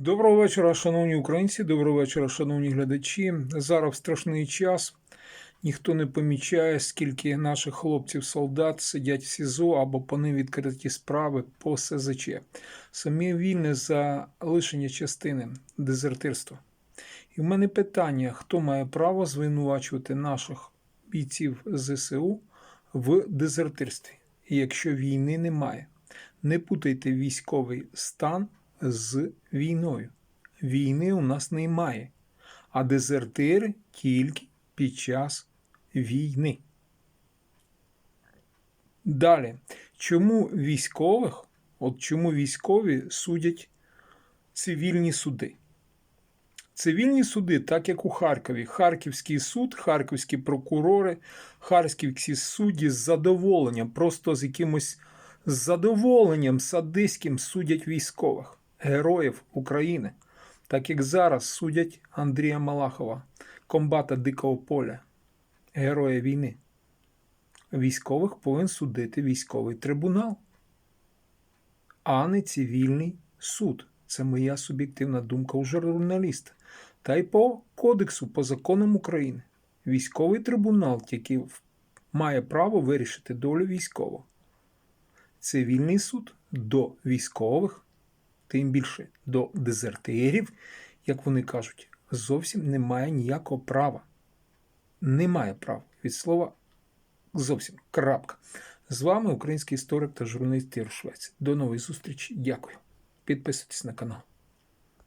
Доброго вечора, шановні українці, доброго вечора, шановні глядачі. Зараз страшний час. Ніхто не помічає, скільки наших хлопців-солдат сидять в СІЗО або по ним відкриті справи по СЗЧ. Самі вільне за лишення частини дезертирства. І в мене питання: хто має право звинувачувати наших бійців ЗСУ в дезертирстві, якщо війни немає? Не путайте військовий стан з війною. Війни у нас немає, а дезертири тільки під час війни. Далі, чому військових, от чому військові судять цивільні суди? Цивільні суди, так як у Харкові, Харківський суд, харківські прокурори, харківські судді з задоволенням, просто з якимось задоволенням садистським судять військових, героїв України, так як зараз судять Андрія Малахова, комбата Дикого поля, героя війни. Військових повинен судити військовий трибунал, а не цивільний суд. Це моя суб'єктивна думка у журналіста. Та й по кодексу, по законам України. Військовий трибунал тільки має право вирішити долю військового. Цивільний суд до військових, тим більше до дезертирів, як вони кажуть, зовсім немає ніякого права. Немає права від слова зовсім. Крапка. З вами український історик та журналіст Ігор Швець. До нової зустрічі. Дякую. Підписуйтесь на канал.